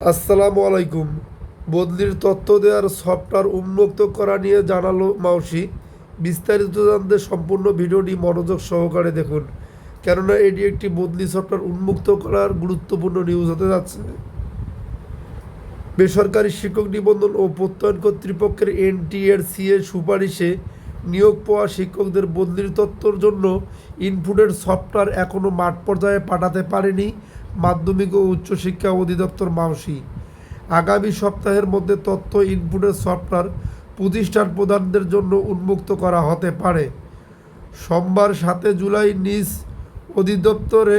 আসসালামু আলাইকুম। বদলির তথ্য দেওয়ার সফটওয়্যার উন্মুক্ত করা নিয়ে জানালো মাউসি। বিস্তারিত জানতে সম্পূর্ণ ভিডিওটি মনোযোগ সহকারে দেখুন, কেননা এটি একটি বদলি সফটওয়্যার উন্মুক্ত করার গুরুত্বপূর্ণ নিউজ হতে যাচ্ছে। বেসরকারি শিক্ষক নিবন্ধন ও প্রত্যয়ন কর্তৃপক্ষের এনটিএর সিএ সুপারিশে নিয়োগ পাওয়া শিক্ষকদের বদলির তত্ত্বর জন্য ইনপুটের সফটওয়্যার এখনও মাঠ পর্যায়ে পাঠাতে পারেনি মাধ্যমিক ও উচ্চশিক্ষা অধিদপ্তর মাউসি। আগামী সপ্তাহের মধ্যে তথ্য ইনপুটের সফটওয়্যার প্রতিষ্ঠান প্রদানদের জন্য উন্মুক্ত করা হতে পারে। সোমবার সাতে জুলাই নিজ অধিদপ্তরে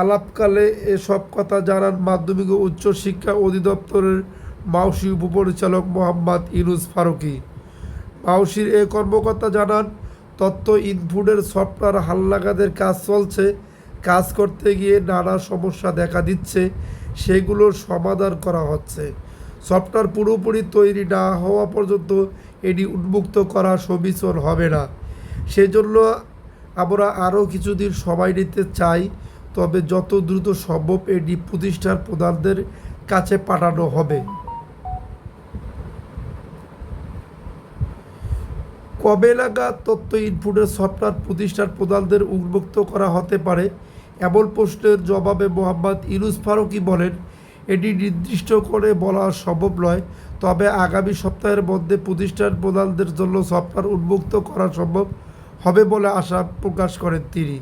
আলাপকালে এসব কথা জানান মাধ্যমিক ও উচ্চশিক্ষা অধিদপ্তরের মাউসি উপপরিচালক মোহাম্মদ ইনুস ফারুকি। মাউসির এ কর্মকর্তা জানান, তথ্য ইনপুটের সফটওয়্যার হাল্লাগাদের কাজ চলছে কাজ করতে গিয়ে নানা সমস্যা দেখা দিচ্ছে, সেগুলোর সমাধান করা হচ্ছে। সফটওয়্যার পুরোপুরি তৈরি না হওয়া পর্যন্ত এটি উন্মুক্ত করা সমীচীন হবে না। সেজন্য আমরা আরও কিছুদিন সময় নিতে চাই, তবে যত দ্রুত সম্ভব এটি প্রতিষ্ঠান প্রধানদের কাছে পাঠানো হবে। কবে নাগাদ তথ্য ইনপুটের সফটওয়্যার প্রতিষ্ঠান প্রধানদের উন্মুক্ত করা হতে পারে এমন প্রশ্নের জবাবে মোহাম্মদ ইনুস ফারুকি বলেন, এটি নির্দিষ্ট করে বলা সম্ভব নয়, তবে আগামী সপ্তাহের মধ্যে প্রতিষ্ঠান প্রধানদের জন্য সফটওয়্যার উন্মুক্ত করা সম্ভব হবে বলে আশা প্রকাশ করেন তিনি।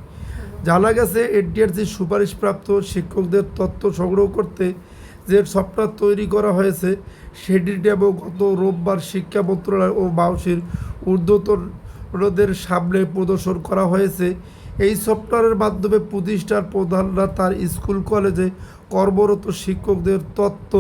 জানা গেছে, এনটিআরসির সুপারিশপ্রাপ্ত শিক্ষকদের তথ্য সংগ্রহ করতে যে সফটওয়্যার তৈরি করা হয়েছে, সেটির ডেমো গত রোববার শিক্ষা মন্ত্রণালয় ও মাউসির ঊর্ধ্বতনদের সামনে প্রদর্শন করা হয়েছে। এই সফটওয়্যারের মাধ্যমে প্রতিষ্ঠার প্রধানরা তার স্কুল, কলেজে কর্মরত শিক্ষকদের তথ্য